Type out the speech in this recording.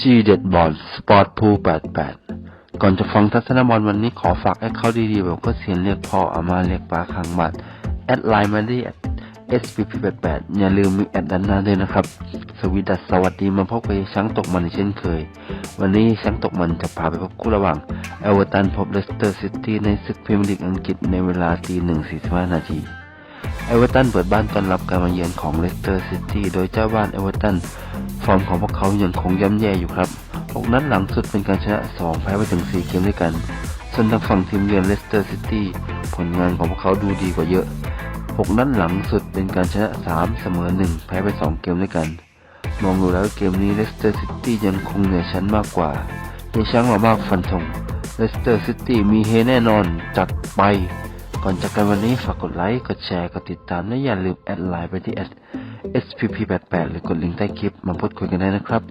จีเด็ดบอลสปอร์ตพู88 ก่อนจะฟังทัศนบอลวันนี้ขอฝากแอคเคาท์ดีๆแบบก็เสียนเรียกพ่ออามาเรียกปลาคางบัตรแอดไลน์มาที่ SPP88 อย่าลืมมีแอดด้านหน้าด้วยนะครับ สวีดัสสวัสดีมาพบกับช้างตกมันเช่นเคย วันนี้ช้างตกมันจะพาไปพบคู่ระหว่างเอเวอร์ตันพบเลสเตอร์ซิตี้ในศึกพรีเมียร์ลีกอังกฤษในเวลาตีหนึ่งสี่สิบห้านาที อเวอร์ตันเปิดบ้านต้อนรับการมาเยือนของเลสเตอร์ซิตี้โดยเจ้าบ้านเอเวอร์ตันฟอร์มของพวกเขายังคงย่ำแย่อยู่ครับหกนัดหลังสุดเป็นการชนะสองแพ้ไปถึงสี่เกมด้วยกัน ส่วนทางฝั่งทีมเยือนเลสเตอร์ซิตี้ผลงานของพวกเขาดูดีกว่าเยอะหกนัดหลังสุดเป็นการชนะสามเสมอหนึ่งแพ้ไปสองเกมด้วยกัน มองดูแล้วเกมนี้เลสเตอร์ซิตี้ยังคงเหนือชั้นมากกว่าเฮช้างมามากฟันธงเลสเตอร์ซิตี้มีเฮแน่นอนจัดไป ก่อนจากกันวันนี้ฝากกดไลค์ กดแชร์ กดติดตาม และอย่าลืมแอดไลน์ไปที่ SPP88 หรือกดลิงก์ใต้คลิปมาพูดคุยกันได้นะครับ